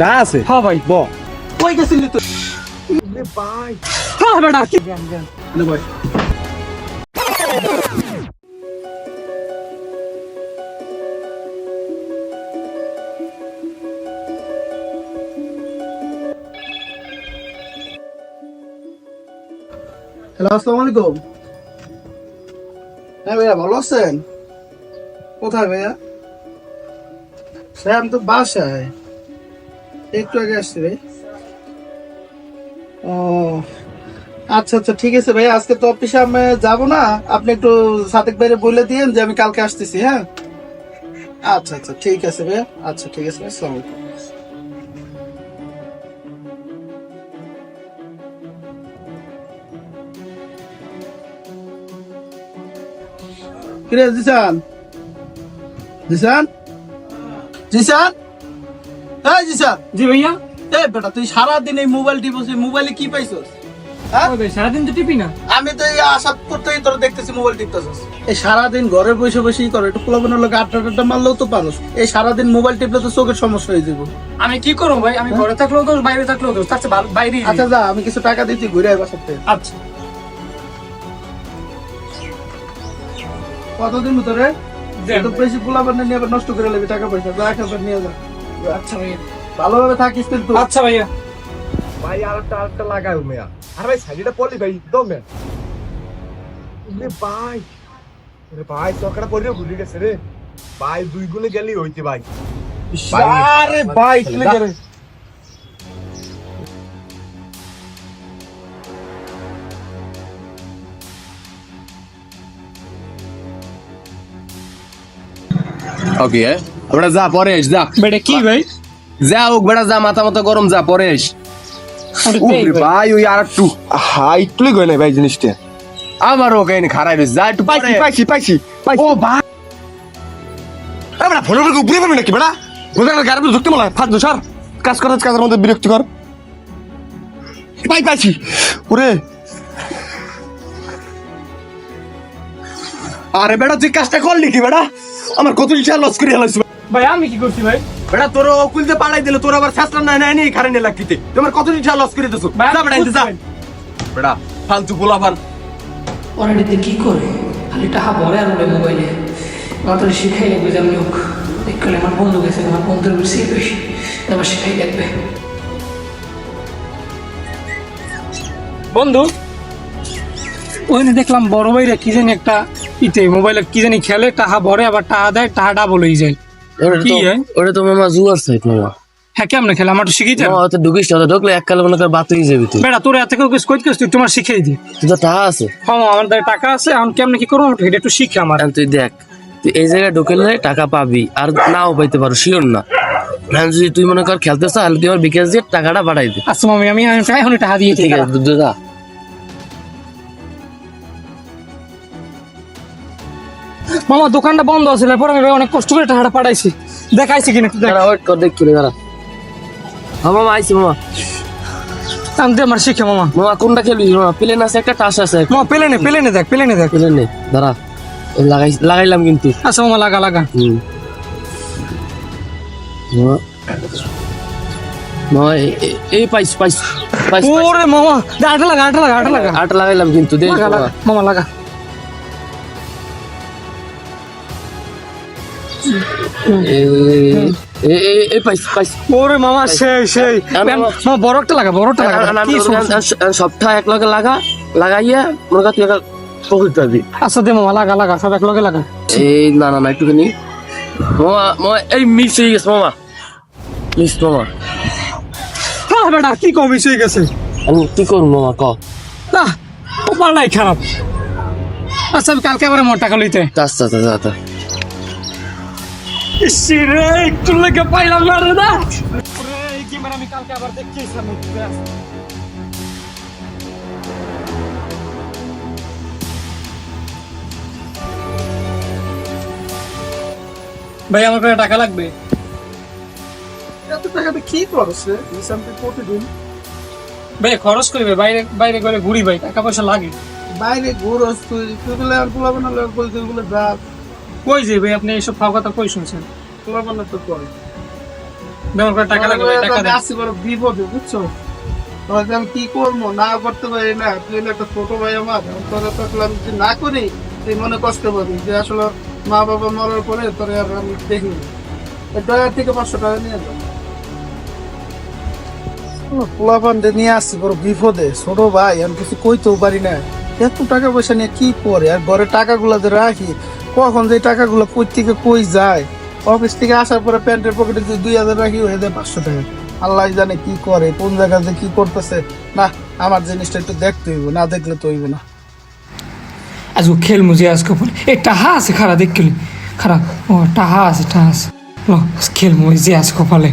তা আছে। হ্যাঁ ভাই। ব। কই গেছিলি তুই? ভাই। হ্যাঁ বেটা কি? নে ভাই হ্যালো আসসালামু আলাইকুম। হ্যাঁ ভাইয়া ভালো আছেন? কোথায় ভাইয়া? ভাই আমি তো বাসায়। একটু আগে আসছি ভাই। ও আচ্ছা আচ্ছা ঠিক আছে ভাই, আজকে তো অফিসে আমি যাব না। আপনি একটু সাদেক ভাইরে বলে দিয়েন যে আমি কালকে আসতেছি হ্যাঁ? আচ্ছা আচ্ছা ঠিক আছে ভাইয়া আচ্ছা ঠিক আছে ভাই, আসসালামু আলাইকুম। কিরে, জিসান? জিসান? জিসান? এই জিসান জি ভাইয়া। এই বেটা তুই সারাদিন এই মোবাইল টিপছিস মোবাইলে কি পাইছস? হ্যাঁ? ওই ভাই সারাদিন তো টিপি না। আমি তো এই আশা করতেই তোর দেখতেছি মোবাইল টিপতেছিস। এই সারাদিন ঘরে বসে বসেই করো একটু পোলাপনের লোক আটটা আটটা মারলেও তো পারোস। এই সারাদিন মোবাইল টিপলে তো চোখের সমস্যা হয়ে যাব। আমি কি করব ভাই? আমি ঘরে থাকলেও দোষ বাইরে থাকলেও দোষ তার চেয়ে আচ্ছা যা আমি কিছু টাকা দিচ্ছি ঘুরে আয় বাসাতে আচ্ছা। কতদিন তোরে দেন। তো বেশি পোলাপান নিয়ে আবার নষ্ট করে নেবে টাকা পয়সা। যা নিয়ে যা। আচ্ছা ভাইয়া। ভালোভাবে থাকিস কিন্তু। আচ্ছা ভাইয়া। ভাই আরেকটা আরেকটা লাগাও মেয়া। আর ভাই সাইডটা পলি ভাই দাও মেয়া। রে ভাই রে ভাই চকড়া পড়ে ভুলে গেছে রে। ভাই দুই গুণে গেলি হইতে ভাই। আরে ভাই কি দা- করে ওকে বেটা যা পরে আস যা। বেটা কি ভাই? যা হোক বেটা যা মাথা মাথা গরম যা পরে আস আরে উফ দেই রে ভাই। ওই আর একটু হাই তুই গয় না ভাই জিনিসটা। আমার ওকে খারাই রয়েছে যা একটু পাইছি পাইছি পাইছি। ও ভাই। আরে বেটা ফোনের উপরে পাবি নাকি বেটা গোদানের গাড়ি ঢুকতে মালা ফাঁক দোসার কাজ করার কাজের মধ্যে বিরক্তি কর। পাই পাইছি। ওরে। আরে বেটা তুই কাজটা করলি কি বেটা আমার কত ইচ্ছা লস করে হেলাইছি ভাই আমি কি করছি ভাই? বেটা তোর অকুলতে পালাই দিলে তোর আবার শাস্ত্র নাই নাই নি খারে নে লাগতিতে তোমার কত ইচ্ছা লস করে দিছো যা বেটা যা। বেটা ফালতু গোলাবান। অলরেডিতে কি করে? খালি টাকা ভরে মোবাইলে তো শিখাই লাগবে যে আমি হোক দেখলে আমার বন্ধু গেছে আমার বন্ধুর বেশি বেশি। আমার শিখাই লাগবে বন্ধু ওইখানে দেখলাম বড় ভাইরা কি জানি একটা ইতে মোবাইলে কি জানি খেলে টাহা ভরে আবার টাহা দেয় টাহা ডাবল হয়ে যায়। ওটা তো মামা জুয়ার সাইড মামা। হ্যাঁ কেমনে খেলে? আমার ঢুকিস না, ঢুকলে এক কালে মনে কর বাত হয়ে যাবি তুই। বেটা তোর এত কেউ কিছু কইতে তুই তোমার শিখিয়ে দি। তুই তো টাকা আছে। হ্যাঁ আমার টাকা আছে এখন কেমনে কি করব? এটা একটু শিখে আমার। তুই দেখ তুই এই জায়গায় ঢুকলে টাকা পাবি আর নাও পাইতে পারো শিওর না। যদি তুই মনে কর খেলতে চাস তাহলে তুই আমার বিকাশ দিয়ে টাকাটা পাঠাই দে। আচ্ছা মামি আমি এখন টাকা দিয়ে ঠিক আছে দুধ মামা দোকানটা বন্ধ আছিল পরে আমি অনেক কষ্ট করে টাকাটা পাঠাইছি। দেখাইছি কিনা দাঁড়া ওয়েট কর দেখ কিনে দাঁড়া। হ্যাঁ মামা আইসি মামা। আমি দে আমার শিখে মামা। মামা কোনটা খেলবি মামা? প্লেন আছে একটা টাস আছে। মামা পেলে নে পেলে দেখ পেলে নে দেখ। প্লেন দাঁড়া। লাগাই লাগাইলাম কিন্তু। আচ্ছা মামা লাগা লাগা। হুম। মামা এই- পাইস পাইস পাইস। ওরে মামা আটা লাগা আটা লাগা আটা লাগা। আট লাগাইলাম কিন্তু দেখ মামা লাগা। মামা সেই সেই। আমি- মামা বড় একটা লাগা বড় একটা লাগা কি সমস্যা? সপ্তাহ এক লগে লাগা লাগাইয়া মনে কর তুই একটা প্রফিট পাবি। আচ্ছা দে মামা লাগা লাগা সব এক লগে লাগা। এই না না না একটুখানি। মামা মামা এই হয়ে গেছে মামা। মামা। হ্যাঁ বেটা কি কম হয়ে গেছে? আমি কি করব মামা ক? না খারাপ। আচ্ছা আমি কালকে আবার মোট টাকা লইতে আস্তে আস্তে আস্তে ইসি রে একটু লেগে পাইলাম না রে না। আমি কালকে আবার দেখতেছিলাম ভাই আমার কাছে টাকা লাগবে? এত টাকাতে কি করছ রে? নিশান্তি প্রতিদিন। ভাই খরচ করবে বাইরে বাইরে করে ঘুরি ভাই টাকা পয়সা লাগে। বাইরে ঘুরস তুই তুই বলে আর পোলাপান লোক বলে তুই বলে যা কই যে ভাই আপনি এইসব ফাও কথা কই শুনছেন? পোলাপান তো কর ব্যবহার করে টাকা লাগবে টাকা আমি দেন। আসছি বড় বিপদে বুঝছ? তোমাকে আমি কি করব? না করতে পারি না। তুই একটা ছোট ভাই আমার। তোরা তো আমি যদি না করি তুই মনে কষ্ট পাবি যে আসলে মা বাবা মরার পরে তোরে আর আমি দেখি ডয়ার থেকে পাঁচশো টাকা নিয়ে যাব পোলা নিয়ে আসছি বড় বিপদে। ছোট ভাই আমি কিছু কইতেও পারি না। এত টাকা পয়সা নিয়ে কি করে? আর ঘরে টাকাগুলো রাখি কখন যে টাকাগুলো কই থেকে কই যায়? অফিস থেকে আসার পরে প্যান্টের পকেটে যদি দুই হাজার রাখি হয়ে যায় পাঁচশো টাকা। আল্লাহ জানে কি করে কোন জায়গায় যে কি করতেছে। না আমার জিনিসটা একটু দেখতে হইব না দেখলে তো হইব না। আজকে খেল মুঝে আজকে বলে এ টাহা আছে খারাপ দেখলি খারাপ ও টাহা আছে টাহা আছে। লো খেল মুঝে আজকে বলে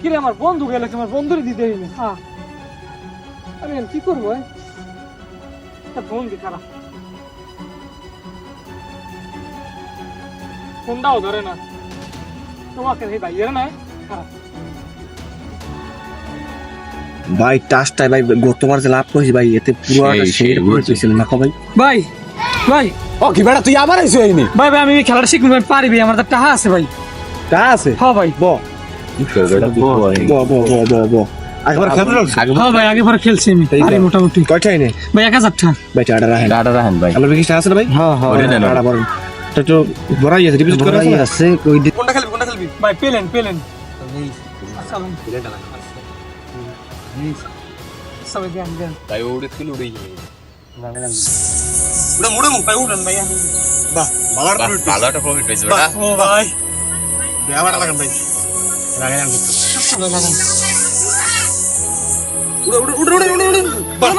কিরে আমার বন্ধু গেলে আমার বন্ধুরে দিতে হইনি হ্যাঁ। আমি কি করব ফোন দি খারাপ। ফোনটাও ধরে না। তোমাকে এই ভাইয়ের না? ভাই টাসটাই ভাই গতবার যে লাভ করেছি ভাই এতে পুরো সেই না ভাই? ভাই ভাই। ও কি বেটা তুই আবার আইছো এইনি ভাই ভাই আমি খেলাটা শিখব আমি পারিবি আমার তো টাহা আছে ভাই। তা আছে? হ্যাঁ ভাই। ব। ব ব ব ব ব। একবার খেলতে হ্যাঁ ভাই আগে পরে খেলছি আমি পারি মোটামুটি। কয়টাই নে ভাই এক হাজার টাকা ভাই রাখেন। ডাটা রাখেন ভাই। আমার বিকিসটা আছে না ভাই? হ্যাঁ হ্যাঁ। এটা তো বড়াই আছে ডিপোজিট করা আছে? কোনটা খেলবি কোনটা খেলবি? ভাই পেলেন পেলেন। উড়ে মুড়ে মুখ ভাই উড়েন ভাই বাহ ভালো ভালো একটা প্রফিট ও ভাই। আমার লাগান ভাই। লাগান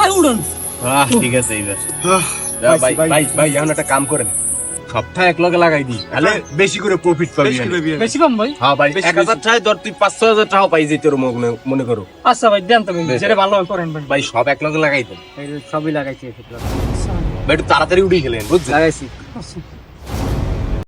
ভাই উড়েন। হ্যাঁ ঠিক আছে এইবার। ভাই ভাই ভাই এখন একটা কাম করেন। সপ্তাহে এক লগে লাগাই দিই। তাহলে বেশি করে প্রফিট পাবি বেশি কম ভাই। হ্যাঁ ভাই এক হাজার টাকায় ধর তুই পাঁচ ছ হাজার টাকা পাই যেতে মনে মনে করো। আচ্ছা ভাই দেন তো যেটা ভালো হয় করেন ভাই। ভাই সব এক লগে লাগাই দেন। সবই লাগাইছি ভাই একটু তাড়াতাড়ি উঠে গেলেন বুঝছেন? লাগাইছি।